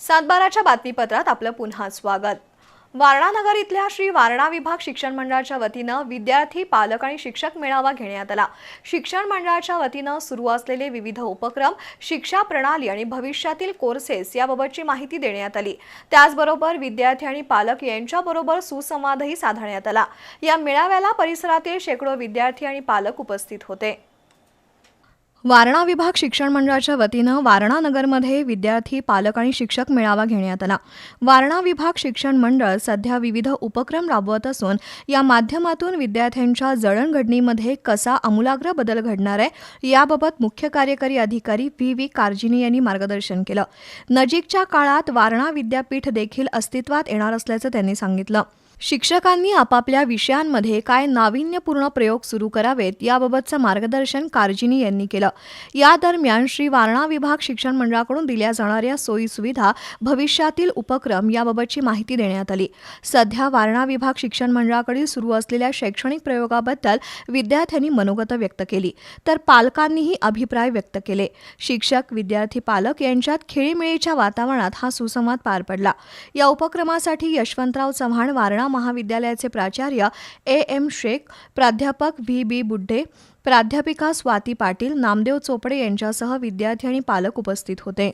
सातबाराच्या बातमीपत्रात आपलं पुन्हा स्वागत. वारणानगर इथल्या श्री वारणा विभाग शिक्षण मंडळाच्या वतीनं विद्यार्थी पालक आणि शिक्षक मेळावा घेण्यात आला. शिक्षण मंडळाच्या वतीनं सुरू असलेले विविध उपक्रम शिक्षा प्रणाली आणि भविष्यातील कोर्सेस याबाबतची माहिती देण्यात आली. त्याचबरोबर विद्यार्थी आणि पालक यांच्याबरोबर सुसंवादही साधण्यात आला. या मेळाव्याला परिसरातील शेकडो विद्यार्थी आणि पालक उपस्थित होते. वारणा विभाग शिक्षण मंडळाच्या वतीनं वारणा नगरमध्ये विद्यार्थी पालक आणि शिक्षक मेळावा घेण्यात आला. वारणा विभाग शिक्षण मंडळ सध्या विविध उपक्रम राबवत असून या माध्यमातून विद्यार्थ्यांच्या जडणघडणीमध्ये कसा आमूलाग्र बदल घडणार आहे याबाबत मुख्य कार्यकारी अधिकारी व्ही. व्ही. कार्जिनी यांनी मार्गदर्शन केलं. नजीकच्या काळात वारणा विद्यापीठ देखील अस्तित्वात येणार असल्याचं त्यांनी सांगितलं. शिक्षकांनी आपापल्या विषयांमध्ये काय नाविन्यपूर्ण प्रयोग सुरू करावेत याबाबतचं मार्गदर्शन कारजिनी यांनी केलं. या दरम्यान श्री वारणा विभाग शिक्षण मंडळाकडून दिल्या जाणाऱ्या सोयी सुविधा भविष्यातील उपक्रम याबाबतची माहिती देण्यात आली. सध्या वारणा विभाग शिक्षण मंडळाकडील सुरू असलेल्या शैक्षणिक प्रयोगाबद्दल विद्यार्थ्यांनी मनोगत व्यक्त केली तर पालकांनीही अभिप्राय व्यक्त केले. शिक्षक विद्यार्थी पालक यांच्यात खेळीमेळीच्या वातावरणात हा सुसंवाद पार पडला. या उपक्रमासाठी यशवंतराव चव्हाण वारणा महाविद्यालयाचे प्राचार्य ए एम शेख प्राध्यापक व्ही बी बुड्ढे प्राध्यापिका स्वाती पाटील नामदेव चोपडे यांच्यासह विद्यार्थी आणि पालक उपस्थित होते.